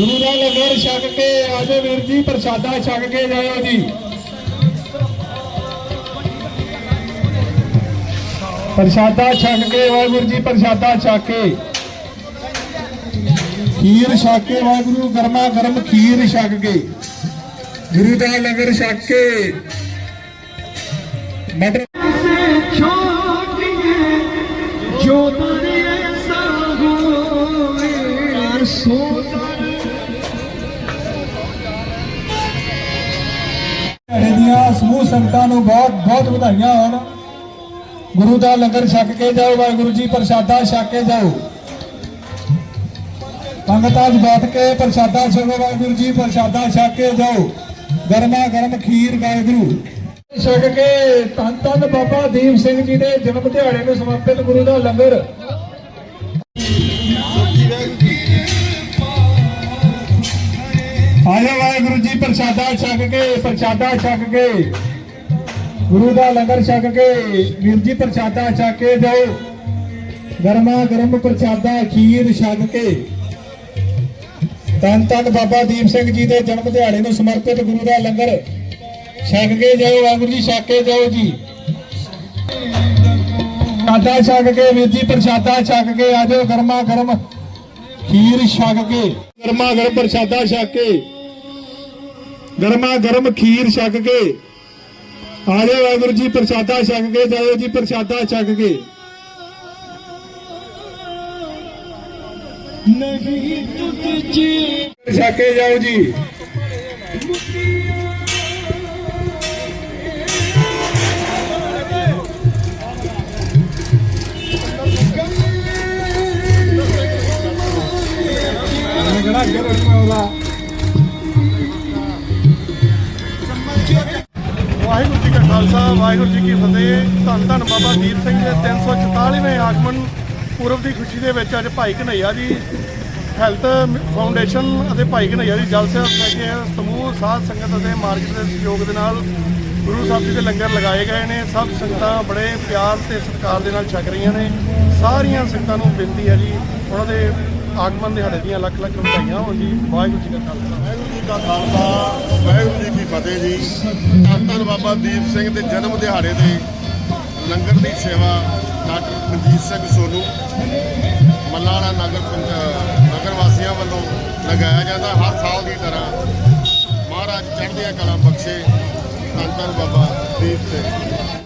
ਗੁਰੂ ਦਾ ਲੰਗਰ ਛਕ ਕੇ ਆਜੋ ਵੀਰ ਜੀ ਪ੍ਰਸ਼ਾਦਾ ਛਕ ਕੇ ਜਾਇਓ ਜੀ। ਪ੍ਰਸ਼ਾਦਾ ਛਕ ਕੇ ਵਾਹਿਗੁਰੂ ਜੀ ਪ੍ਰਸ਼ਾਦਾ ਛਕ ਕੇ। ਖੀਰ ਛਕ ਕੇ ਵਾਹਿਗੁਰੂ ਗਰਮਾ ਗਰਮ ਖੀਰ ਛਕ ਕੇ। ਗੁਰੂ ਦਾ ਲੰਗਰ ਛਕ ਕੇ। ਸੋਤ ਦਿਹਾੜੇ ਸਮੂਹ ਸੰਗਤਾਂ ਨੂੰ ਬਹੁਤ ਬਹੁਤ ਵਧਾਈਆਂ ਹੋਣ। ਗੁਰੂ ਦਾ ਲੰਗਰ ਛਕ ਕੇ ਜਾਓ, ਵਾਹਿਗੁਰੂ ਜੀ, ਪ੍ਰਸ਼ਾਦਾ ਛਕ ਕੇ ਜਾਓ। ਸੰਗਤਾਂ 'ਚ ਬੈਠ ਕੇ ਪ੍ਰਸ਼ਾਦਾ ਛਕੋ, ਵਾਹਿਗੁਰੂ ਜੀ, ਪ੍ਰਸ਼ਾਦਾ ਛਕ ਕੇ ਜਾਓ। ਗਰਮਾ ਗਰਮ ਖੀਰ, ਵਾਹਿਗੁਰੂ। ਛਕ ਕੇ ਧੰਨ ਧੰਨ ਬਾਬਾ ਦੀਪ ਸਿੰਘ ਜੀ ਦੇ ਜਨਮ ਦਿਹਾੜੇ ਨੂੰ ਸਮਰਪਿਤ ਗੁਰੂ ਦਾ ਲੰਗਰ। ਆਜੋ ਪ੍ਰਸ਼ਾਦਾ ਛਕ ਕੇ, ਪ੍ਰਸ਼ਾਦਾ ਛਕ ਕੇ। ਗੁਰੂ ਦਾ ਲੰਗਰ ਛਕ ਕੇ, ਵੀਰ ਜੀ ਪ੍ਰਸ਼ਾਦਾ ਛਕ ਕੇ ਜਾਓ। ਗਰਮਾ ਗਰਮ ਪ੍ਰਸ਼ਾਦਾ, ਖੀਰ ਛਕ ਕੇ। ਤਨ ਤਨ ਬਾਬਾ ਦੀਪ ਸਿੰਘ ਜੀ ਦੇ ਜਨਮ ਦਿਹਾੜੇ ਨੂੰ ਸਮਰਪਿਤ ਗੁਰੂ ਦਾ ਲੰਗਰ ਛਕ ਕੇ ਜਾਓ, ਵਾਹਿਗੁਰੂ ਜੀ ਛਕ ਕੇ ਜਾਓ ਜੀ। ਪ੍ਰਸ਼ਾਦਾ ਛਕ ਕੇ, ਵੀਰ ਜੀ ਪ੍ਰਸ਼ਾਦਾ ਛਕ ਕੇ ਆਜੋ ਗਰਮਾ ਗਰਮ ਖੀਰ ਛਕ ਕੇ। ਗਰਮਾ ਗਰਮ ਪ੍ਰਸ਼ਾਦਾ ਛਕ ਕੇ। ਗਰਮਾ ਗਰਮ ਖੀਰ ਛਕ ਕੇ ਆਜੇ ਵਾਹਿਗੁਰੂ ਜੀ ਪ੍ਰਸ਼ਾਦਾ ਛਕ ਕੇ ਜਾਓ ਜੀ ਪ੍ਰਸ਼ਾਦਾ ਛਕ ਕੇ। ਨਹੀਂ ਤੁਤ ਜੀ। ਛਕ ਕੇ ਜਾਓ ਜੀ। ਕਿਹੜਾ ਕਿਹੜਾ ਉਹਦਾ? ਵਾਹਿਗੁਰੂ ਜੀ ਕਾ ਖਾਲਸਾ, ਵਾਹਿਗੁਰੂ ਜੀ ਕੀ ਫਤਿਹ। ਧੰਨ ਧੰਨ ਬਾਬਾ ਦੀਪ ਸਿੰਘ ਦੇ 344ਵੇਂ ਆਗਮਨ ਪੁਰਬ ਦੀ ਖੁਸ਼ੀ ਦੇ ਵਿੱਚ ਅੱਜ ਭਾਈ ਕਨਈਆ ਜੀ ਹੈਲਥ ਫਾਊਂਡੇਸ਼ਨ ਅਤੇ ਭਾਈ ਕਨਈਆ ਜੀ ਜਲ ਸੇਵਾ ਲੈ ਸਮੂਹ, ਸਾਧ ਸੰਗਤ ਅਤੇ ਮਾਰਕੀਟ ਦੇ ਸਹਿਯੋਗ ਦੇ ਨਾਲ ਗੁਰੂ ਸਾਹਿਬ ਜੀ ਦੇ ਲੰਗਰ ਲਗਾਏ ਗਏ ਨੇ। ਸਭ ਸੰਗਤਾਂ ਬੜੇ ਪਿਆਰ ਤੇ ਸਤਿਕਾਰ ਦੇ ਨਾਲ ਛਕ ਰਹੀਆਂ ਨੇ। ਸਾਰੀਆਂ ਸੰਗਤਾਂ ਨੂੰ ਬੇਨਤੀ ਹੈ ਜੀ, ਉਹਨਾਂ ਦੇ ਆਗਮਨ ਦਿਹਾੜੇ ਦੀਆਂ ਲੱਖ ਲੱਖ ਵਧਾਈਆਂ ਹੋਣ ਜੀ। ਵਾਹਿਗੁਰੂ ਜੀ ਕਾ ਖਾਲਸਾ। ਵਾਹਿਗੁਰੂ ਜੀ ਕਾ ਖਾਲਸਾ, ਵਾਹਿਗੁਰੂ ਜੀ ਕੀ ਫਤਿਹ ਜੀ। ਧੰਨ ਬਾਬਾ ਦੀਪ ਸਿੰਘ ਦੇ ਜਨਮ ਦਿਹਾੜੇ ਦੇ ਲੰਗਰ ਦੀ ਸੇਵਾ ਡਾਕਟਰ ਮਨਜੀਤ ਸਿੰਘ ਸੋਨੂ, ਮੱਲਾਣਾ ਨਗਰ ਪੰਚ- ਨਗਰ ਵਾਸੀਆਂ ਵੱਲੋਂ ਲਗਾਇਆ ਜਾਂਦਾ। ਹਰ ਸਾਲ ਦੀ ਤਰ੍ਹਾਂ ਮਹਾਰਾਜ ਚੜ੍ਹਦੀਆਂ ਕਲਾ ਬਖਸ਼ੇ ਧੰਨ ਧੰਨ ਬਾਬਾ ਦੀਪ ਸਿੰਘ।